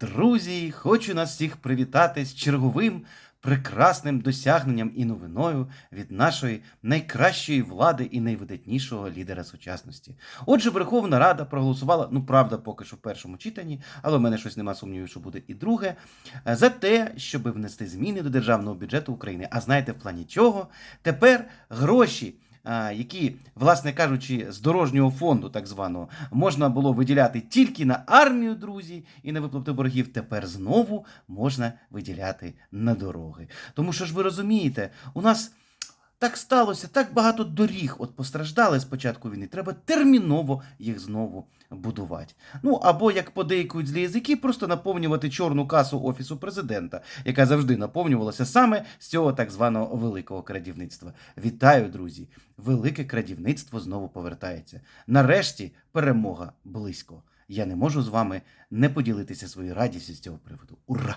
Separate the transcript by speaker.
Speaker 1: Друзі, хочу нас всіх привітати з черговим прекрасним досягненням і новиною від нашої найкращої влади і найвидатнішого лідера сучасності. Отже, Верховна Рада проголосувала, ну правда, поки що в першому читанні, але в мене щось нема сумнівів, що буде і друге, е, за те, щоб внести зміни до державного бюджету України. А знаєте, в плані чого? Тепер гроші. Які, власне кажучи, з дорожнього фонду, так званого, можна було виділяти тільки на армію, друзі, і на виплату боргів. Тепер знову можна виділяти на дороги. Тому що ж ви розумієте, у нас так сталося, так багато доріг от постраждали з початку війни. Треба терміново їх знову будувати. Ну або як подейкують злі язики, просто наповнювати чорну касу офісу президента, яка завжди наповнювалася саме з цього так званого великого крадівництва. Вітаю, друзі! Велике крадівництво знову повертається. Нарешті перемога близько. Я не можу з вами не поділитися своєю радістю з цього приводу. Ура!